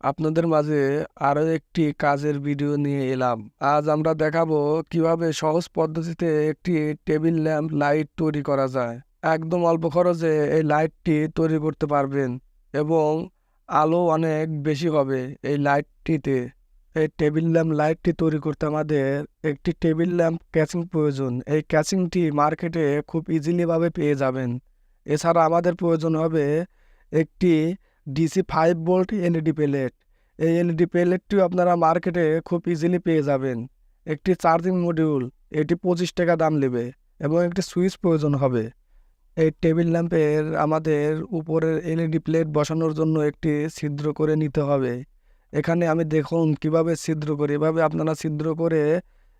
আপনাদের মাঝে আরও একটি কাজের ভিডিও নিয়ে এলাম। আজ আমরা দেখাবো কীভাবে সহজ পদ্ধতিতে একটি টেবিল ল্যাম্প লাইট তৈরি করা যায়। একদম অল্প খরচে এই লাইটটি তৈরি করতে পারবেন এবং আলো অনেক বেশি হবে এই লাইটটিতে। এই টেবিল ল্যাম্প লাইটটি তৈরি করতে আমাদের একটি টেবিল ল্যাম্প ক্যাচিং প্রয়োজন। এই ক্যাচিংটি মার্কেটে খুব ইজিলিভাবে পেয়ে যাবেন। এছাড়া আমাদের প্রয়োজন হবে একটি DC five volt LED plate এই এলইডি প্লেটটিও আপনারা মার্কেটে খুব ইজিলি পেয়ে যাবেন। একটি চার্জিং মডিউল এটি পঁচিশ টাকা দাম নেবে এবং একটি সুইচ প্রয়োজন হবে। এই টেবিল ল্যাম্পের আমাদের উপরের এলইডি প্লেট বসানোর জন্য একটি ছিদ্র করে নিতে হবে। এখানে আমি দেখুন কীভাবে ছিদ্র করি, এভাবে আপনারা ছিদ্র করে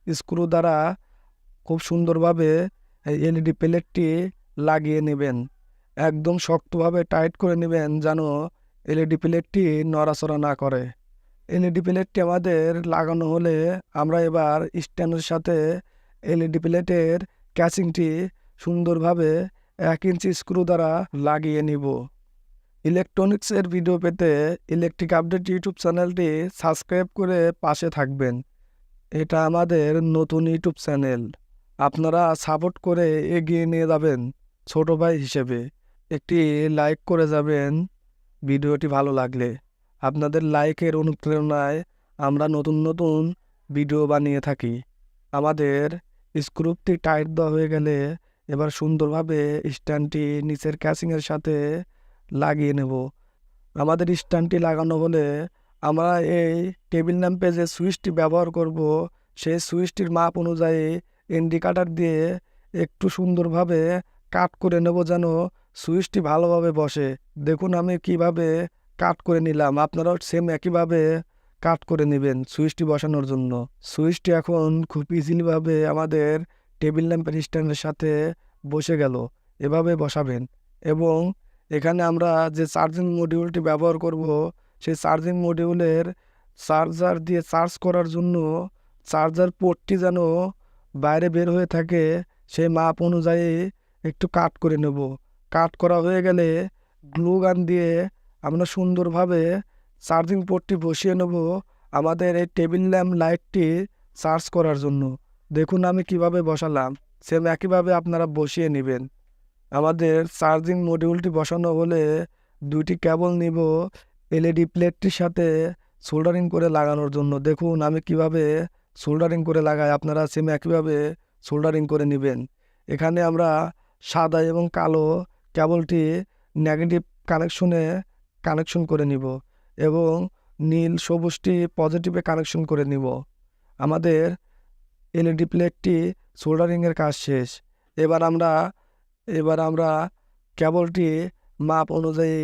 স্ক্রু দ্বারা খুব সুন্দরভাবে এই এলইডি প্লেটটি লাগিয়ে নেবেন। একদম শক্তভাবে টাইট করে নেবেন যেন এলইডি প্লেটটি নড়াচড়া না করে। এলইডি প্লেটটি আমাদের লাগানো হলে আমরা এবার স্ট্যান্ডের সাথে এলইডি প্লেটের ক্যাচিংটি সুন্দরভাবে এক ইঞ্চি স্ক্রু দ্বারা লাগিয়ে নিব। ইলেকট্রনিক্সের ভিডিও পেতে ইলেকট্রিক আপডেট ইউটিউব চ্যানেলটি সাবস্ক্রাইব করে পাশে থাকবেন। এটা আমাদের নতুন ইউটিউব চ্যানেল। আপনারা সাপোর্ট করে এগিয়ে নিয়ে যাবেন ছোট ভাই হিসেবে। একটি লাইক করে যাবেন, ভিডিওটি ভালো লাগলে। আপনাদের লাইকের অনুপ্রেরণায় আমরা নতুন নতুন ভিডিও বানিয়ে থাকি। আমাদের স্ক্রুপটি টাইট দেওয়া হয়ে গেলে এবার সুন্দরভাবে স্ট্যান্ডটি নিচের ক্যাচিংয়ের সাথে লাগিয়ে নেব। আমাদের স্ট্যান্ডটি লাগানো হলে আমরা এই টেবিল ল্যাম্পে যে সুইচটি ব্যবহার করব। সেই সুইচটির মাপ অনুযায়ী ইন্ডিকেটার দিয়ে একটু সুন্দরভাবে কাট করে নেব যেন সুইচটি ভালোভাবে বসে। দেখুন আমি কীভাবে কাট করে নিলাম। আপনারাও সেম একইভাবে কাট করে নেবেন সুইচটি বসানোর জন্য। সুইচটি এখন খুব ইজিলিভাবে আমাদের টেবিল ল্যাম্পের স্ট্যান্ডের সাথে বসে গেল। এভাবে বসাবেন। এবং এখানে আমরা যে চার্জিং মডিউলটি ব্যবহার করব, সেই চার্জিং মডিউলের চার্জার দিয়ে চার্জ করার জন্য চার্জার পোর্টটি যেন বাইরে বের হয়ে থাকে, সেই মাপ অনুযায়ী একটু কাট করে নেব। কাট করা হয়ে গেলে গ্লু গান দিয়ে আমরা সুন্দরভাবে চার্জিং পোর্টটি বসিয়ে নেব আমাদের এই টেবিল ল্যাম্প লাইটটি চার্জ করার জন্য। দেখুন আমি কীভাবে বসালাম। সেম একইভাবে আপনারা বসিয়ে নেবেন। আমাদের চার্জিং মডিউলটি বসানো হলে দুইটি কেবল নিব এলইডি প্লেটটির সাথে সোল্ডারিং করে লাগানোর জন্য। দেখুন আমি কীভাবে সোল্ডারিং করে লাগাই। আপনারা সেম একইভাবে সোল্ডারিং করে নেবেন। এখানে আমরা সাদা এবং কালো কেবলটি নেগেটিভ কানেকশনে কানেকশন করে নিব এবং নীল সবুজটি পজিটিভে কানেকশন করে নিব। আমাদের এলইডি প্লেটটি সোল্ডারিংয়ের কাজ শেষ। এবার আমরা এবার আমরা কেবলটি মাপ অনুযায়ী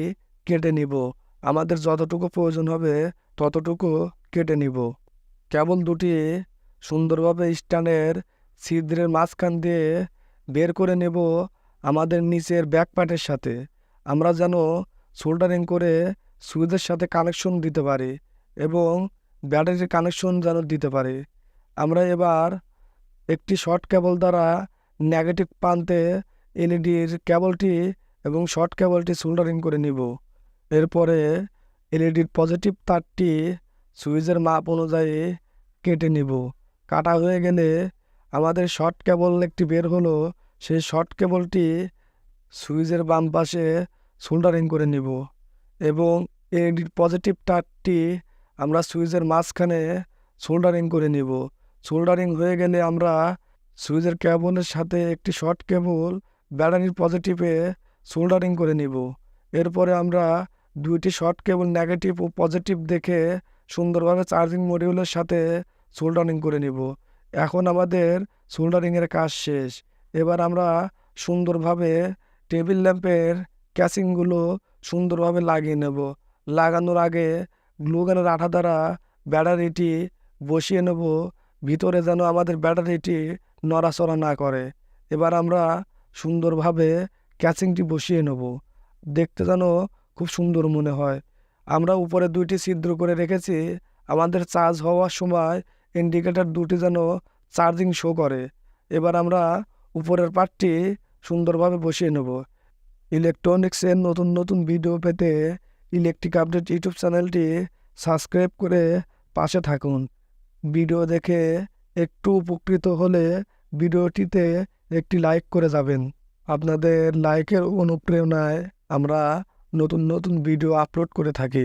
কেটে নিব। আমাদের যতটুকু প্রয়োজন হবে ততটুকু কেটে নিব। কেবল দুটি সুন্দরভাবে স্ট্যান্ডের ছিদ্রের মাঝখান দিয়ে বের করে নেব আমাদের নিচের ব্যাকপার্টের সাথে। আমরা যেন সোল্ডারিং করে সুইচের সাথে কানেকশন দিতে পারি এবং ব্যাটারির কানেকশন যেন দিতে পারি। আমরা এবার একটি শর্ট কেবল দ্বারা নেগেটিভ প্রান্তে এলইডির কেবলটি এবং শর্ট কেবলটি সোল্ডারিং করে নিব। এরপরে এলইডির পজিটিভ তারটি সুইচের মাপ অনুযায়ী কেটে নিব। কাটা হয়ে গেলে আমাদের শর্ট কেবল একটি বের হলো সেই শর্ট কেবলটি সুইচের বাম পাশে সোল্ডারিং করে নিব এবং এলইডির পজিটিভ তারটি আমরা সুইচের মাঝখানে সোল্ডারিং করে নিব। সোল্ডারিং হয়ে গেলে আমরা সুইচের কেবলের সাথে একটি শর্ট কেবল ব্যাটারির পজিটিভে সোল্ডারিং করে নিব। এরপরে আমরা দুইটি শর্ট কেবল নেগেটিভ ও পজিটিভ দেখে সুন্দরভাবে চার্জিং মডিউলের সাথে সোল্ডারিং করে নিব। এখন আমাদের সোল্ডারিংয়ের কাজ শেষ। এবার আমরা সুন্দরভাবে টেবিল ল্যাম্পের ক্যাচিংগুলো সুন্দরভাবে লাগিয়ে নেব। লাগানোর আগে গ্লুগানের আঠা দ্বারা ব্যাটারিটি বসিয়ে নেব। ভিতরে যেন আমাদের ব্যাটারিটি নড়াচড়া না করে। এবার আমরা সুন্দরভাবে ক্যাচিংটি বসিয়ে নেব। দেখতে যেন খুব সুন্দর মনে হয়। আমরা উপরে দুইটি ছিদ্র করে রেখেছি। আমাদের চার্জ হওয়ার সময় ইন্ডিকেটার দুটি যেন চার্জিং শো করে। এবার আমরা উপরের পার্টটি সুন্দরভাবে বসিয়ে নেব। ইলেকট্রনিক্সের নতুন নতুন ভিডিও পেতে ইলেকট্রিক আপডেট ইউটিউব চ্যানেলটি সাবস্ক্রাইব করে পাশে থাকুন। ভিডিও দেখে একটু উপকৃত হলে ভিডিওটিতে একটি লাইক করে যাবেন। আপনাদের লাইকের অনুপ্রেরণায় আমরা নতুন নতুন ভিডিও আপলোড করে থাকি।